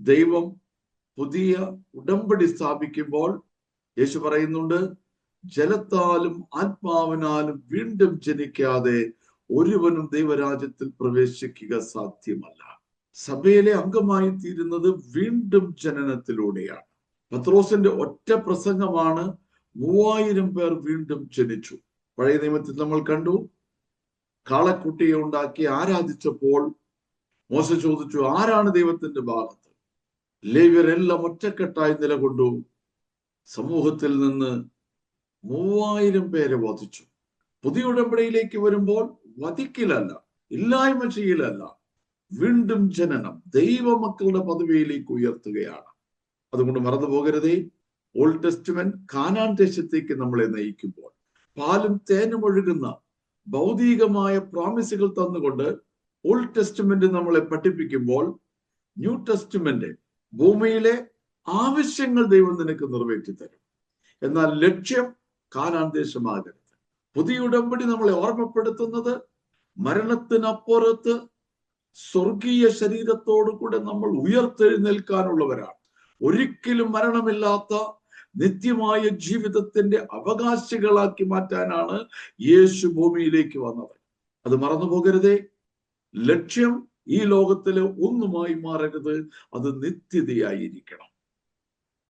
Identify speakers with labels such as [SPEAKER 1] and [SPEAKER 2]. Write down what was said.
[SPEAKER 1] ദൈവം പുതിയ ഉടമ്പടി സ്ഥാപിക്കുമ്പോൾ യേശു പറയുന്നുണ്ട് ജലത്താലും ആത്മാവിനാലും വീണ്ടും ജനിക്കാതെ ഒരുവനും ദൈവരാജ്യത്തിൽ പ്രവേശിക്കുക സാധ്യമല്ല. സഭയിലെ അംഗമായി തീരുന്നത് വീണ്ടും ജനനത്തിലൂടെയാണ്. പത്രോസിന്റെ ഒറ്റ പ്രസംഗമാണ് മൂവായിരം പേർ വീണ്ടും ജനിച്ചു. പഴയ നിയമത്തിൽ നമ്മൾ കണ്ടു കാളക്കുട്ടിയെ ഉണ്ടാക്കി ആരാധിച്ചപ്പോൾ മോശ ചോദിച്ചു ആരാണ് ദൈവത്തിന്റെ ഭാഗത്ത്? ലേവ്യരെല്ലാം ഒറ്റക്കെട്ടായി നിലകൊണ്ടു സമൂഹത്തിൽ നിന്ന് മൂവായിരം പേരെ വധിച്ചു. പുതിയ ഉടമ്പടിയിലേക്ക് വരുമ്പോൾ വധിക്കലല്ല ഇല്ലായ്മ ചെയ്യലല്ല. വീണ്ടും ജനനം ദൈവമക്കളുടെ പദവിയിലേക്ക് ഉയർത്തുകയാണ്. അതുകൊണ്ട് മറന്നു പോകരുതേ ഓൾഡ് ടെസ്റ്റ്മെന്റ് കാനാൻ ദേശത്തേക്ക് നമ്മളെ നയിക്കുമ്പോൾ പാലും തേനും ഒഴുകുന്ന ഭൗതികമായ പ്രോമിസുകൾ തന്നുകൊണ്ട് ഓൾഡ് ടെസ്റ്റ്മെന്റ് നമ്മളെ പഠിപ്പിക്കുമ്പോൾ ന്യൂ ടെസ്റ്റ്മെന്റ് ഭൂമിയിലെ ആവശ്യങ്ങൾ ദൈവം നിനക്ക് നിറവേറ്റി തരും. എന്നാൽ ലക്ഷ്യം കാനാൻ ദേശമാകരുത്. പുതിയ ഉടമ്പടി നമ്മളെ ഓർമ്മപ്പെടുത്തുന്നത് മരണത്തിനപ്പുറത്ത് സ്വർഗീയ ശരീരത്തോടു കൂടെ നമ്മൾ ഉയർത്തെഴുന്നേൽക്കാനുള്ളവരാണ്. ഒരിക്കലും മരണമില്ലാത്ത നിത്യമായ ജീവിതത്തിന്റെ അവകാശികളാക്കി മാറ്റാനാണ് യേശു ഭൂമിയിലേക്ക് വന്നത്. അത് മറന്നു പോകരുതേ ലക്ഷ്യം ഈ ലോകത്തിൽ ഒന്നുമായി മാറരുത്. അത് നിത്യതയായിരിക്കണം.